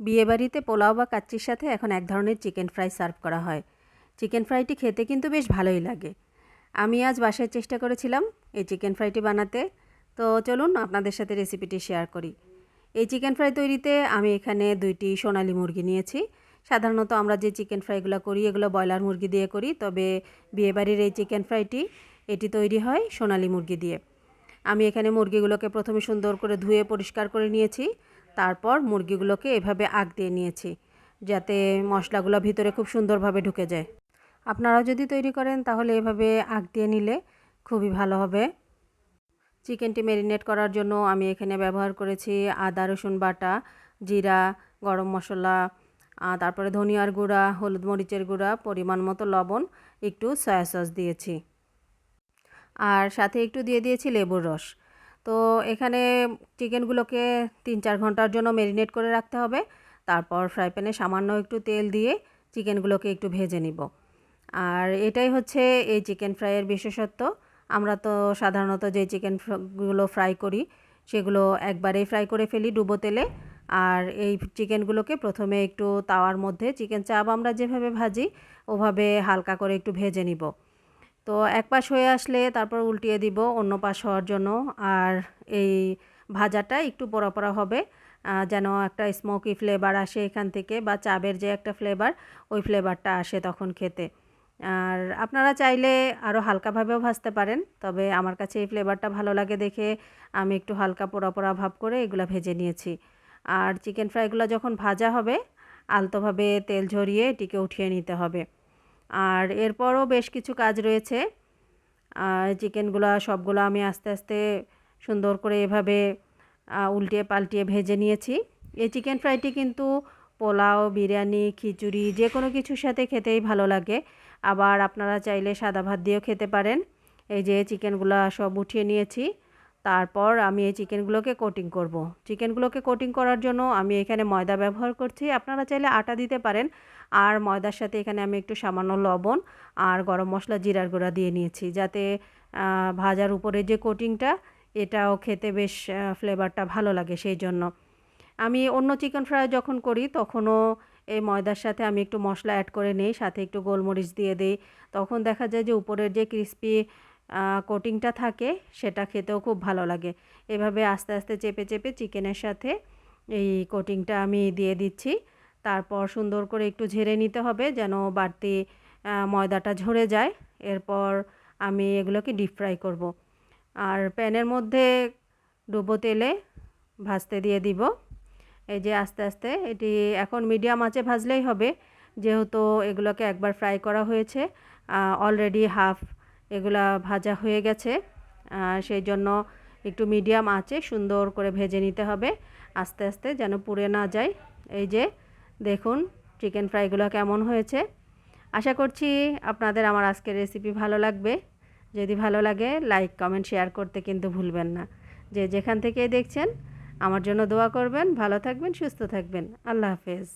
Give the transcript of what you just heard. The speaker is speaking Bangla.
বিয়েবাড়িতে পোলাও বা কাচ্চির সাথে এখন এক ধরনের চিকেন ফ্রাই সার্ভ করা হয়। চিকেন ফ্রাইটি খেতে কিন্তু বেশ ভালোই লাগে। আমি আজ বাসায় চেষ্টা করেছিলাম এই চিকেন ফ্রাইটি বানাতে। তো চলুন আপনাদের সাথে রেসিপিটি শেয়ার করি। এই চিকেন ফ্রাই তৈরিতে আমি এখানে দুইটি সোনালি মুরগি নিয়েছি। সাধারণত আমরা যে চিকেন ফ্রাইগুলো করি, এগুলো ব্রয়লার মুরগি দিয়ে করি। তবে বিয়েবাড়ির এই চিকেন ফ্রাইটি, এটি তৈরি হয় সোনালি মুরগি দিয়ে। আমি এখানে মুরগিগুলোকে প্রথমে সুন্দর করে ধুয়ে পরিষ্কার করে নিয়েছি। তারপর মুরগিগুলোকে এভাবে আগ দিয়ে নিয়েছি, যাতে মশলাগুলো ভিতরে খুব সুন্দরভাবে ঢুকে যায়। আপনারাও যদি তৈরি করেন, তাহলে এভাবে আগ দিয়ে নিলে খুবই ভালো হবে। চিকেনটি ম্যারিনেট করার জন্য আমি এখানে ব্যবহার করেছি আদা, রসুন বাটা, জিরা, গরম মশলা তারপরে ধনিয়ার গুঁড়া, হলুদ মরিচের গুঁড়া, পরিমাণ মতো লবণ, একটু সয়া সস দিয়েছি। আর সাথে একটু দিয়ে দিয়েছি লেবুর রস। তো এখানে চিকেনগুলোকে তিন চার ঘণ্টার জন্য ম্যারিনেট করে রাখতে হবে। তারপর ফ্রাই প্যানে সামান্য একটু তেল দিয়ে চিকেনগুলোকে একটু ভেজে নিব। আর এটাই হচ্ছে এই চিকেন ফ্রাইয়ের বিশেষত্ব। আমরা তো সাধারণত যে চিকেনগুলো ফ্রাই করি, সেগুলো একবারেই ফ্রাই করে ফেলি ডুবো তেলে। আর এই চিকেনগুলোকে প্রথমে একটু তাওয়ার মধ্যে চিকেন চাপ আমরা যেভাবে ভাজি, ওভাবে হালকা করে একটু ভেজে নিব। তো এক পাশ হয়ে আসলে তারপর উল্টিয়ে দিব অন্য পাশ হওয়ার জন্য। আর এই ভাজাটা একটু পোড়া হবে যেন একটা স্মোকি ফ্লেভার আসে এখান থেকে বা চাবের যে একটা ফ্লেভার ওই ফ্লেভারটা আসে তখন খেতে। আর আপনারা চাইলে আরও হালকাভাবেও ভাজতে পারেন, তবে আমার কাছে এই ফ্লেভারটা ভালো লাগে দেখে আমি একটু হালকা পোড়া পোড়া ভাব করে এগুলো ভেজে নিয়েছি। আর চিকেন ফ্রাইগুলো যখন ভাজা হবে, আলতোভাবে তেল ঝরিয়ে এটিকে উঠিয়ে নিতে হবে। আর এরপরও বেশ কিছু কাজ রয়েছে। চিকেনগুলো সবগুলো আমি আস্তে আস্তে সুন্দর করে এভাবে উল্টিয়ে পাল্টিয়ে ভেজে নিয়েছি। এই চিকেন ফ্রাইটি কিন্তু পোলাও, বিরিয়ানি, খিচুড়ি যে কোনো কিছুর সাথে খেতেই ভালো লাগে। আবার আপনারা চাইলে সাদা ভাত দিয়েও খেতে পারেন। এই যে চিকেনগুলো সব উঠিয়ে নিয়েছি। তারপর আমি এই চিকেনগুলোকে কোটিং করব। চিকেনগুলোকে কোটিং করার জন্য আমি এখানে ময়দা ব্যবহার করছি। আপনারা চাইলে আটা দিতে পারেন। আর ময়দার সাথে এখানে আমি একটু সামান্য লবণ আর গরম মশলা জিরার গুঁড়া দিয়ে নিয়েছি যাতে ভাজার উপরে যে কোটিংটা এটাও খেতে বেশ ফ্লেভারটা ভালো লাগে সেই জন্য। আমি অন্য চিকেন ফ্রাই যখন করি, তখনও এই ময়দার সাথে আমি একটু মশলা অ্যাড করে নিই, সাথে একটু গোলমরিচ দিয়ে দিই। তখন দেখা যায় যে উপরের যে ক্রিস্পি কোটিংটা থাকে, সেটা খেতেও খুব ভালো লাগে। এভাবে আস্তে আস্তে চেপে চেপে চিকেনের সাথে এই কোটিংটা আমি দিয়ে দিচ্ছি। তারপর সুন্দর করে একটু ঝেড়ে নিতে হবে যেন বাড়তি ময়দাটা ঝরে যায়। এরপর আমি এগুলোকে ডিপ ফ্রাই করব। আর প্যানের মধ্যে ডুবো তেলে ভাজতে দিয়ে দিব। এই যে আস্তে আস্তে, এটি এখন মিডিয়াম আঁচে ভাজলেই হবে। যেহেতু এগুলোকে একবার ফ্রাই করা হয়েছে অলরেডি হাফ এগুলা ভাজা হয়ে গেছে। সেই জন্য একটু মিডিয়াম আঁচে সুন্দর করে ভেজে নিতে হবে। আস্তে আস্তে যেন পুড়ে না যায়। এই যে দেখুন চিকেন ফ্রাইগুলো কেমন হয়েছে। আশা করছি আপনাদের আমার আজকের রেসিপি ভালো লাগবে। যদি ভালো লাগে, লাইক, কমেন্ট, শেয়ার করতে কিন্তু ভুলবেন না। যে যেখান থেকে দেখছেন, আমার জন্য দোয়া করবেন। ভালো থাকবেন, সুস্থ থাকবেন। আল্লাহ হাফেজ।